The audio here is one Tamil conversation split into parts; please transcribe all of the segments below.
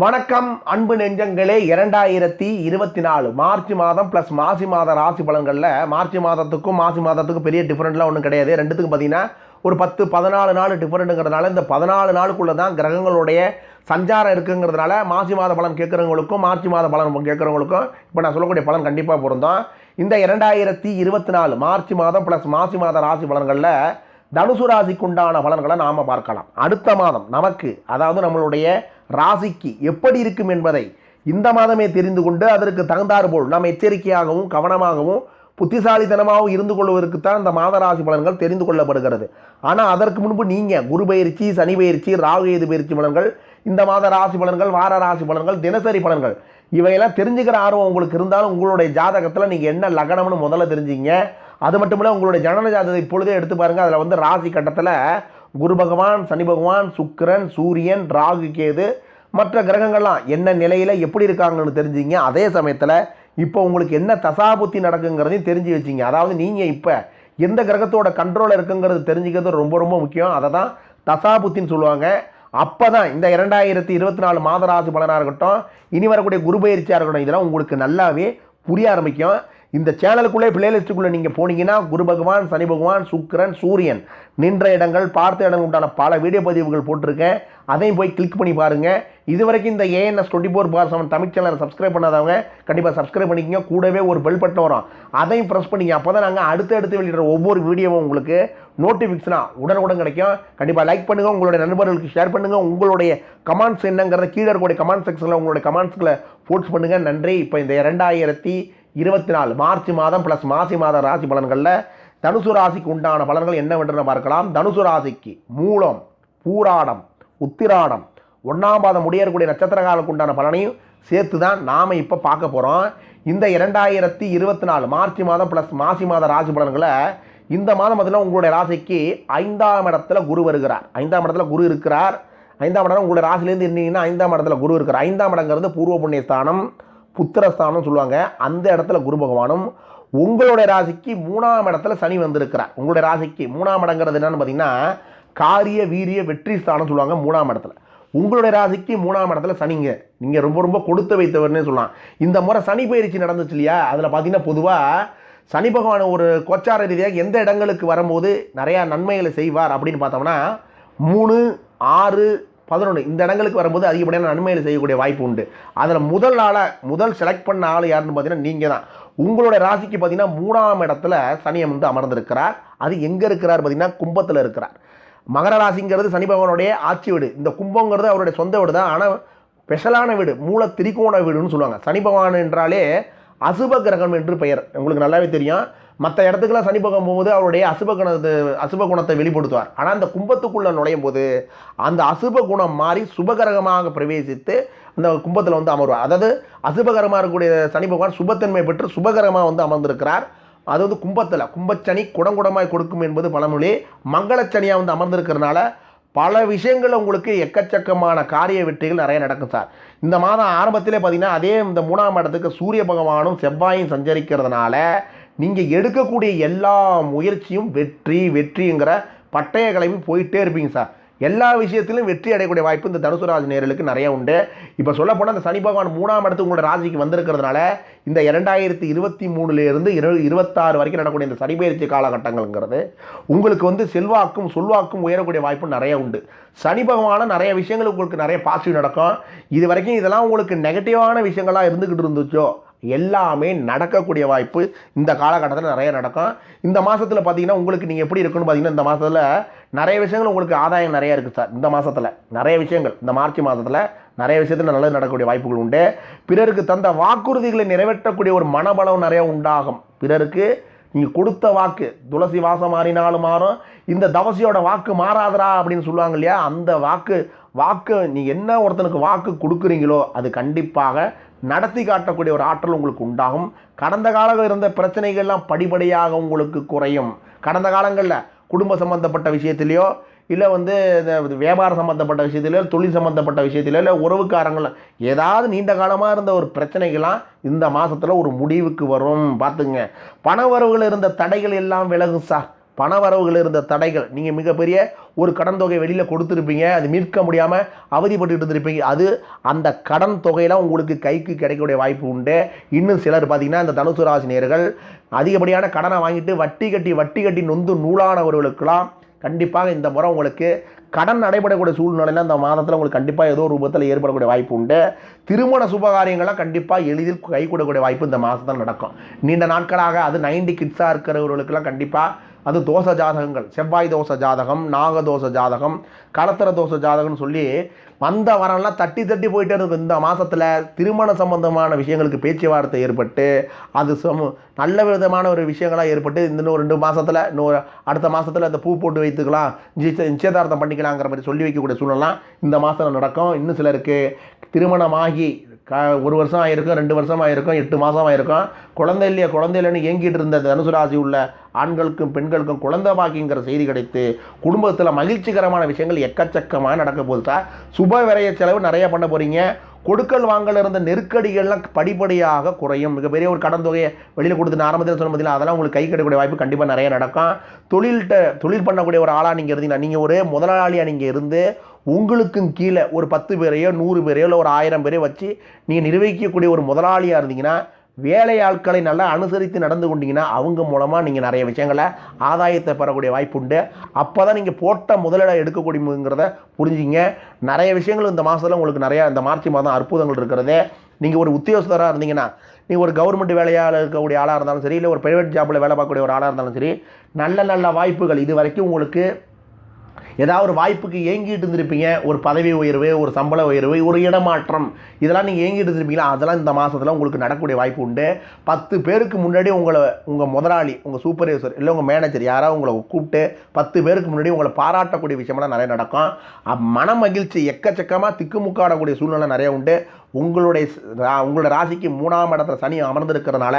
வணக்கம் அன்பு நெஞ்சங்களே. இரண்டாயிரத்தி இருபத்தி நாலு மார்ச் மாதம் ப்ளஸ் மாசி மாத ராசி பலன்களில் மார்ச் மாதத்துக்கும் மாசி மாதத்துக்கும் பெரிய டிஃப்ரெண்ட்லாம் ஒன்றும் கிடையாது. ரெண்டுத்துக்கும் பார்த்தீங்கன்னா ஒரு பத்து பதினாலு நாள் டிஃப்ரெண்ட்டுங்கிறதுனால இந்த பதினாலு நாளுக்குள்ளே தான் கிரகங்களுடைய சஞ்சாரம் இருக்குங்கிறதுனால மாசி மாத பலன் கேட்குறவங்களுக்கும் மார்ச் மாத பலன் கேட்குறவங்களுக்கும் இப்போ நான் சொல்லக்கூடிய பலன் கண்டிப்பாக பொருந்தோம். இந்த இரண்டாயிரத்தி இருபத்தி நாலு மார்ச் மாதம் ப்ளஸ் மாசி மாத ராசி பலன்களில் தனுசு ராசிக்குண்டான பலன்களை நாம் பார்க்கலாம். அடுத்த மாதம் நமக்கு அதாவது நம்மளுடைய ராசிக்கு எப்படி இருக்கும் என்பதை இந்த மாதமே தெரிந்து கொண்டு அதற்கு தகுந்தாறு போல் நாம் எச்சரிக்கையாகவும் கவனமாகவும் புத்திசாலித்தனமாகவும் இருந்து கொள்வதற்கு தான் இந்த மாத ராசி பலன்கள் தெரிந்து கொள்ளப்படுகிறது. ஆனால் அதற்கு முன்பு நீங்கள் குரு பயிற்சி சனி பயிற்சி ராகு எது பயிற்சி பலன்கள் இந்த மாத ராசி பலன்கள் வார ராசி பலன்கள் தினசரி பலன்கள் இவையெல்லாம் தெரிஞ்சுக்கிற ஆர்வம் உங்களுக்கு இருந்தாலும் உங்களுடைய ஜாதகத்தில் நீங்கள் என்ன லக்னம்னு முதல்ல தெரிஞ்சிங்க அது மட்டும் இல்லை உங்களுடைய ஜனன ஜாதகத்தை இப்பொழுதே எடுத்து பாருங்கள் அதில் வந்து ராசி கட்டத்தில் குரு பகவான் சனி பகவான் சுக்கிரன் சூரியன் ராகு கேது மற்ற கிரகங்கள்லாம் என்ன நிலையில் எப்படி இருக்காங்கன்னு தெரிஞ்சுங்க. அதே சமயத்தில் இப்போ உங்களுக்கு என்ன தசாபுத்தி நடக்குங்கிறதையும் தெரிஞ்சு வச்சிங்க. அதாவது நீங்கள் இப்போ எந்த கிரகத்தோட கண்ட்ரோலில் இருக்குங்கிறது தெரிஞ்சுக்கிறது ரொம்ப ரொம்ப முக்கியம். அதை தான் தசாபுத்தின்னு சொல்லுவாங்க. அப்போ தான் இந்த இரண்டாயிரத்தி இருபத்தி நாலு மாத ராசி பலனாக இருக்கட்டும் இனி வரக்கூடிய குரு பயிற்சியாக இருக்கட்டும் இதெல்லாம் உங்களுக்கு நல்லாவே புரிய ஆரம்பிக்கும். இந்த சேனலுக்குள்ளே பிளேலிஸ்ட்டுக்குள்ளே நீங்கள் போனீங்கன்னா குரு பகவான் சனி பகவான் சுக்கிரன் சூரியன் நின்ற இடங்கள் பார்த்த இடங்கள் உண்டான பல வீடியோ பதிவுகள் போட்டிருக்கேன். அதையும் போய் கிளிக் பண்ணி பாருங்கள் இது வரைக்கும் இந்த ANS twenty four bar seven Tamil சேனலை சப்ஸ்கிரைப் பண்ணாதவங்க கண்டிப்பாக சப்ஸ்கிரைப் பண்ணிக்கங்க. கூடவே ஒரு பெல் பட்டன் வரும். அதையும் ப்ரெஸ் பண்ணிங்க. அப்போ தான் நாங்கள் அடுத்து அடுத்து வெளியிடுற ஒவ்வொரு வீடியோவும் உங்களுக்கு நோட்டிஃபிகேஷனாக உடனுக்குடன் கிடைக்கும். கண்டிப்பாக லைக் பண்ணுங்கள் உங்களுடைய நண்பர்களுக்கு ஷேர் பண்ணுங்கள் உங்களுடைய கமெண்ட்ஸ் என்னங்கிறத கீழே இருக்கக்கூடிய கமெண்ட் செக்ஷனில் உங்களுடைய கமெண்ட்ஸ்களை போட்ஸ் பண்ணுங்கள் நன்றி. இப்போ இந்த இரண்டாயிரத்தி இருபத்தி நாலு மார்ச் மாதம் ப்ளஸ் மாசி மாத ராசி பலன்களில் தனுசு ராசிக்கு உண்டான பலன்கள் என்னவென்று பார்க்கலாம். தனுசு ராசிக்கு மூலம் பூராடம் உத்திராடம் ஒன்றாம் பாதம் முடியக்கூடிய நட்சத்திர காலுக்கு உண்டான பலனையும் சேர்த்து தான் நாம் இப்போ பார்க்க போகிறோம் இந்த இரண்டாயிரத்தி இருபத்தி நாலு மார்ச் மாதம் ப்ளஸ் மாசி மாத ராசி பலன்களை இந்த மாதம் பார்த்தீங்கன்னா உங்களுடைய ராசிக்கு ஐந்தாம் இடத்துல குரு வருகிறார். ஐந்தாம் இடத்துல குரு இருக்கிறார். ஐந்தாம் இடம் உங்களுடைய ராசிலேருந்து இருந்தீங்கன்னா ஐந்தாம் இடத்துல குரு இருக்கிறார். ஐந்தாம் இடங்கிறது பூர்வ புண்ணியஸ்தானம். புத்திரஸ்தானம் சொல்லுவாங்க. அந்த இடத்துல குரு பகவானும் உங்களுடைய ராசிக்கு மூணாம் இடத்துல சனி வந்திருக்கிறார். உங்களுடைய ராசிக்கு மூணாம் இடங்கிறது என்னன்னு பார்த்தீங்கன்னா காரிய வீரிய வெற்றி ஸ்தானம் சொல்லுவாங்க மூணாம் இடத்துல. உங்களுடைய ராசிக்கு மூணாம் இடத்துல சனிங்க. நீங்கள் ரொம்ப ரொம்ப கொடுத்து வைத்தவர்னே சொல்லலாம். இந்த முறை சனி பயிற்சி நடந்துச்சு இல்லையா? அதில் பார்த்தீங்கன்னா பொதுவாக சனி பகவான் ஒரு கோச்சார ரீதியாக எந்த இடங்களுக்கு வரும்போது நிறையா நன்மைகளை செய்வார் அப்படின்னு பார்த்தோம்னா மூணு ஆறு பதினொன்று இந்த இடங்களுக்கு வரும்போது அதிகப்படியான நன்மைகளை செய்யக்கூடிய வாய்ப்பு உண்டு. அதில் முதல் ஆளை முதல் செலக்ட் பண்ண ஆள் யாருன்னு பார்த்தீங்கன்னா நீங்கள் தான் உங்களுடைய ராசிக்கு பார்த்தீங்கன்னா மூணாம் இடத்துல சனியம் வந்து அமர்ந்திருக்கிறார். அது எங்கே இருக்கிறார் பார்த்தீங்கன்னா கும்பத்தில் இருக்கிறார். மகர ராசிங்கிறது சனி பகவானுடைய ஆட்சி வீடு. இந்த கும்பங்கிறது அவருடைய சொந்த வீடு தான். ஆனால் ஸ்பெஷலான வீடு மூல திரிகோண வீடுன்னு சொல்லுவாங்க. சனி பகவான் என்றாலே அசுப கிரகம் என்று பெயர். உங்களுக்கு நல்லாவே தெரியும். மற்ற இடத்துக்குலாம் சனி பகவான் போகும்போது அவருடைய அசுப குணத்தை அசுப குணத்தை வெளிப்படுத்துவார். ஆனால் அந்த கும்பத்துக்குள்ளே நுழையும் போது அந்த அசுப குணம் மாறி சுபகரகமாக பிரவேசித்து அந்த கும்பத்தில் வந்து அமர்வார். அதாவது அசுபகரமாக இருக்கக்கூடிய சனி பகவான் சுபத்தன்மை பெற்று சுபகரமாக வந்து அமர்ந்திருக்கிறார். அது வந்து கும்பத்தில் கும்பச்சனி குடங்குடமாய் கொடுக்கும் என்பது பழமொழி. மங்களச்சனியாக வந்து அமர்ந்திருக்கிறதுனால பல விஷயங்கள் உங்களுக்கு எக்கச்சக்கமான காரிய வெற்றிகள் நிறைய நடக்கும் சார். இந்த மாதம் ஆரம்பத்திலே பார்த்தீங்கன்னா அதே இந்த மூணாம் இடத்துக்கு சூரிய பகவானும் செவ்வாயும் சஞ்சரிக்கிறதுனால நீங்கள் எடுக்கக்கூடிய எல்லா முயற்சியும் வெற்றி வெற்றிங்கிற பட்டய கிளம்பி போயிட்டே இருப்பீங்க சார். எல்லா விஷயத்திலும் வெற்றி அடையக்கூடிய வாய்ப்பு இந்த தனுசு ராசி நேர்களுக்கு நிறைய உண்டு. இப்போ சொல்லப்போனால் அந்த சனி பகவான் மூணாம் இடத்துக்கு உங்களோட ராசிக்கு வந்திருக்கிறதுனால இந்த இரண்டாயிரத்தி இருபத்தி மூணுலேருந்து இரு இருபத்தாறு வரைக்கும் நடக்கக்கூடிய இந்த சனிபெயர்ச்சி காலகட்டங்கள்ங்கிறது உங்களுக்கு வந்து செல்வாக்கும் சொல்வாக்கும் உயரக்கூடிய வாய்ப்பு நிறைய உண்டு. சனி பகவான நிறைய விஷயங்கள் உங்களுக்கு நிறைய பாசிட்டிவ் நடக்கும். இது வரைக்கும் இதெல்லாம் உங்களுக்கு நெகட்டிவான விஷயங்களாக இருந்துக்கிட்டு இருந்துச்சோ எல்லாமே நடக்கக்கூடிய வாய்ப்பு இந்த காலகட்டத்தில் நிறைய நடக்கும். இந்த மாதத்தில் பார்த்தீங்கன்னா உங்களுக்கு நீங்கள் எப்படி இருக்குன்னு பார்த்தீங்கன்னா இந்த மாதத்தில் நிறைய விஷயங்கள் உங்களுக்கு ஆதாயம் நிறைய இருக்குது சார். இந்த மாதத்தில் நிறைய விஷயங்கள். இந்த மார்ச் மாதத்தில் நிறைய விஷயத்தில் நல்லது நடக்கக்கூடிய வாய்ப்புகள் உண்டு. பிறருக்கு தந்த வாக்குறுதிகளை நிறைவேற்றக்கூடிய ஒரு மனபலம் நிறைய உண்டாகும். பிறருக்கு நீங்கள் கொடுத்த வாக்கு துளசி வாசம் மாறினாலும் மாறும். இந்த தவசியோட வாக்கு மாறாதரா அப்படின்னு சொல்லுவாங்க இல்லையா? அந்த வாக்கு வாக்கு நீ என்ன ஒருத்தனுக்கு வாக்கு கொடுக்குறீங்களோ அது கண்டிப்பாக நடத்தி காட்டக்கூடிய ஒரு ஆற்றல் உங்களுக்கு உண்டாகும். கடந்த காலம் இருந்த பிரச்சனைகள்லாம் படிப்படியாக உங்களுக்கு குறையும். கடந்த காலங்களில் குடும்ப சம்பந்தப்பட்ட விஷயத்திலையோ இல்லை வந்து இந்த வியாபாரம் சம்மந்தப்பட்ட விஷயத்திலோ தொழில் சம்மந்தப்பட்ட விஷயத்திலோ இல்லை உறவுக்காரங்களும் ஏதாவது நீண்ட காலமாக இருந்த ஒரு பிரச்சனைகள்லாம் இந்த மாதத்தில் ஒரு முடிவுக்கு வரும். பார்த்துங்க பண வரவுகள் இருந்த தடைகள் எல்லாம் விலகும் சார் பணவரவுகள் இருந்த தடைகள். நீங்கள் மிகப்பெரிய ஒரு கடன் தொகை வெளியில் கொடுத்துருப்பீங்க. அது மீட்க முடியாமல் அவதிப்பட்டு இருந்திருப்பீங்க. அது அந்த கடன் தொகையெல்லாம் உங்களுக்கு கைக்கு கிடைக்கக்கூடிய வாய்ப்பு உண்டு. இன்னும் சிலர் பார்த்தீங்கன்னா இந்த தனுசு ராசினியர்கள் அதிகப்படியான கடனை வாங்கிட்டு வட்டி கட்டி வட்டி கட்டி நொந்து நூலானவர்களுக்கெல்லாம் கண்டிப்பாக இந்த முறை உங்களுக்கு கடன் நடைபெறக்கூடிய சூழ்நிலையில் அந்த மாதத்தில் உங்களுக்கு கண்டிப்பாக ஏதோ ரூபத்தில் ஏற்படக்கூடிய வாய்ப்பு உண்டு. திருமண சுபகாரியங்கள்லாம் கண்டிப்பாக எளிதில் கை கொடுக்கக்கூடிய வாய்ப்பு இந்த மாதத்தில் நடக்கும். நீண்ட நாட்களாக அது நைன்டி கிட்ஸாக இருக்கிறவர்களுக்கெல்லாம் கண்டிப்பாக அது தோச ஜாதகங்கள். செவ்வாய் தோச ஜாதகம் நாகதோஷ ஜாதகம் கடத்திர தோச ஜாதகம்னு சொல்லி வந்த வரம்லாம் தட்டி தட்டி போயிட்டே இருக்கும். இந்த மாதத்தில் திருமண சம்பந்தமான விஷயங்களுக்கு பேச்சுவார்த்தை ஏற்பட்டு அது சம நல்ல விதமான ஒரு விஷயங்களாக ஏற்பட்டு இந்த இன்னும் ரெண்டு மாதத்தில் இன்னொரு அடுத்த மாதத்தில் அந்த பூ போட்டு வைத்துக்கலாம் நிச்சயதார்த்தம் பண்ணிக்கலாங்கிற மாதிரி சொல்லி வைக்கக்கூடிய சூழ்நிலாம் இந்த மாதம் நடக்கும். இன்னும் சிலருக்கு திருமணமாகி க ஒரு வருஷம் ஆகிருக்கும் ரெண்டு வருஷம் ஆகிருக்கும் எட்டு மாதம் ஆயிருக்கும். குழந்தை இல்லையா குழந்தை இல்லைன்னு ஏங்கிட்டு இருந்த தனுசு ராசி உள்ள ஆண்களுக்கும் பெண்களுக்கும் குழந்தை பாக்கிங்கிற செய்தி கிடைத்து குடும்பத்தில் மகிழ்ச்சிகரமான விஷயங்கள் எக்கச்சக்கமாக நடக்க போகுது சார் சுப விரைய செலவு நிறையா பண்ண போகிறீங்க கொடுக்கல் வாங்கல இருந்த நெருக்கடிகள்லாம் படிப்படியாக குறையும். மிகப்பெரிய ஒரு கடன் தொகையை வெளியில் கொடுத்து நான் ஆரம்பத்தில் சொன்ன பார்த்தீங்களா அதெல்லாம் உங்களுக்கு கை கிடைக்கக்கூடிய வாய்ப்பு கண்டிப்பாக நிறைய நடக்கும். தொழில்கிட்ட தொழில் பண்ணக்கூடிய ஒரு ஆளாக நீங்கள் இருந்தீங்கன்னா நீங்கள் ஒரு முதலாளியாக நீங்கள் இருந்து உங்களுக்கும் கீழே ஒரு பத்து பேரையோ நூறு பேரையோ இல்லை ஒரு ஆயிரம் பேரையோ வச்சு நீங்கள் நிர்வகிக்கக்கூடிய ஒரு முதலாளியாக இருந்தீங்கன்னா வேலையாட்களை நல்லா அனுசரித்து நடந்து கொண்டீங்கன்னா அவங்க மூலமாக நீங்கள் நிறைய விஷயங்களை ஆதாயத்தை பெறக்கூடிய வாய்ப்பு உண்டு. அப்போ தான் நீங்கள் போட்ட முதலிடம் எடுக்கக்கூடியங்கிறத புரிஞ்சிங்க நிறைய விஷயங்கள் இந்த மாதத்தில் உங்களுக்கு நிறையா இந்த மார்ச் மாதம் அற்புதங்கள் இருக்கிறது. நீங்கள் ஒரு உத்தியோகஸ்தராக இருந்தீங்கன்னா நீங்கள் ஒரு கவர்மெண்ட் வேலையாக இருக்கக்கூடிய ஆளாக இருந்தாலும் சரி இல்லை ஒரு ப்ரைவேட் ஜாப்பில் வேலை பார்க்கக்கூடிய ஒரு ஆளாக இருந்தாலும் சரி நல்ல நல்ல வாய்ப்புகள் இது வரைக்கும் உங்களுக்கு ஏதாவது ஒரு வாய்ப்புக்கு ஏங்கிட்டு இருந்திருப்பீங்க. ஒரு பதவி உயர்வு ஒரு சம்பள உயர்வு ஒரு இடமாற்றம். இதெல்லாம் நீங்கள் ஏங்கிட்டு இருந்திருப்பீங்களா? அதெல்லாம் இந்த மாதத்தில் உங்களுக்கு நடக்கக்கூடிய வாய்ப்பு உண்டு. பத்து பேருக்கு முன்னாடி உங்களை உங்கள் முதலாளி உங்கள் சூப்பர்வைசர் இல்லை உங்கள் மேனேஜர் யாராவது உங்களை கூப்பிட்டு பத்து பேருக்கு முன்னாடி உங்களை பாராட்டக்கூடிய விஷயமெல்லாம் நிறைய நடக்கும். மன மகிழ்ச்சி எக்கச்சக்கமாக திக்குமுக்காடக்கூடிய சூழ்நிலை நிறைய உண்டு. உங்களுடைய உங்களோட ராசிக்கு மூணாம் இடத்துல சனி அமர்ந்திருக்கிறதுனால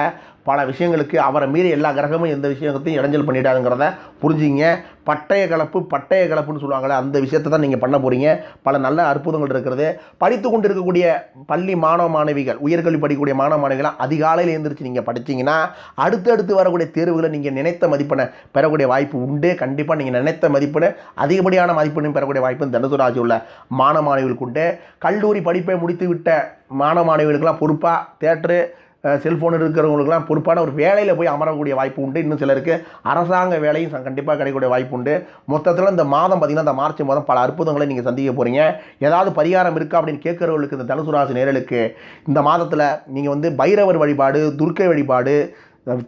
பல விஷயங்களுக்கு அவரை மீறி எல்லா கிரகமும் எந்த விஷயத்தையும் இடைஞ்சல் பண்ணிட்டாருங்கிறத புரிஞ்சுங்க. பட்டய கலப்பு பட்டய கலப்புன்னு சொல்லுவாங்களே அந்த விஷயத்தை தான் நீங்கள் பண்ண போகிறீங்க பல நல்ல அற்புதங்கள் இருக்கிறது. படித்து கொண்டு இருக்கக்கூடிய பள்ளி மாணவ மாணவிகள் உயர்கல்வி படிக்கக்கூடிய மாணவ மாணவிகள் அதிகாலையில் எழுந்திரிச்சு நீங்கள் படிச்சீங்கன்னா அடுத்தடுத்து வரக்கூடிய தேர்வுகளை நீங்கள் நினைத்த மதிப்பெண்ணை பெறக்கூடிய வாய்ப்பு உண்டு. கண்டிப்பாக நீங்கள் நினைத்த மதிப்பெண்ணை அதிகப்படியான மதிப்பெண்ணும் பெறக்கூடிய வாய்ப்பு தனுசு ராசி உள்ள மாணவ மாணவிகளுக்கு உண்டு. கல்லூரி படிப்பை முடித்து விட்ட மாணவ மாணவிகளுக்கெல்லாம் பொறுப்பாக தேட்ரு செல்ஃபோன் இருக்கிறவங்களுக்குலாம் பொறுப்பான ஒரு வேலையில் போய் அமரக்கூடிய வாய்ப்பு உண்டு. இன்னும் சிலருக்கு அரசாங்க வேலையும் கண்டிப்பாக கிடைக்கக்கூடிய வாய்ப்பு உண்டு. மொத்தத்தில் இந்த மாதம் பார்த்திங்கன்னா இந்த மார்ச் மாதம் பல அற்புதங்களை நீங்கள் சந்திக்க போகிறீங்க ஏதாவது பரிகாரம் இருக்கா அப்படின்னு கேட்குறவங்களுக்கு இந்த தனுசுராசி நேரலுக்கு இந்த மாதத்தில் நீங்கள் வந்து பைரவர் வழிபாடு துர்க்கை வழிபாடு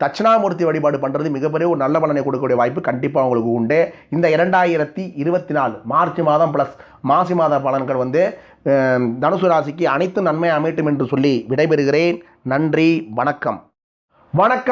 தட்சிணாமூர்த்தி வழிபாடு பண்ணுறது மிகப்பெரிய ஒரு நல்ல பலனை கொடுக்கக்கூடிய வாய்ப்பு கண்டிப்பாக உங்களுக்கு உண்டு. இந்த இரண்டாயிரத்தி இருபத்தி நாலு மார்ச் மாதம் ப்ளஸ் மாசி மாத பலன்கள் வந்து தனுசு ராசிக்கு அனைத்து நன்மை அமையட்டும் என்று சொல்லி விடைபெறுகிறேன். நன்றி வணக்கம். வணக்கம்.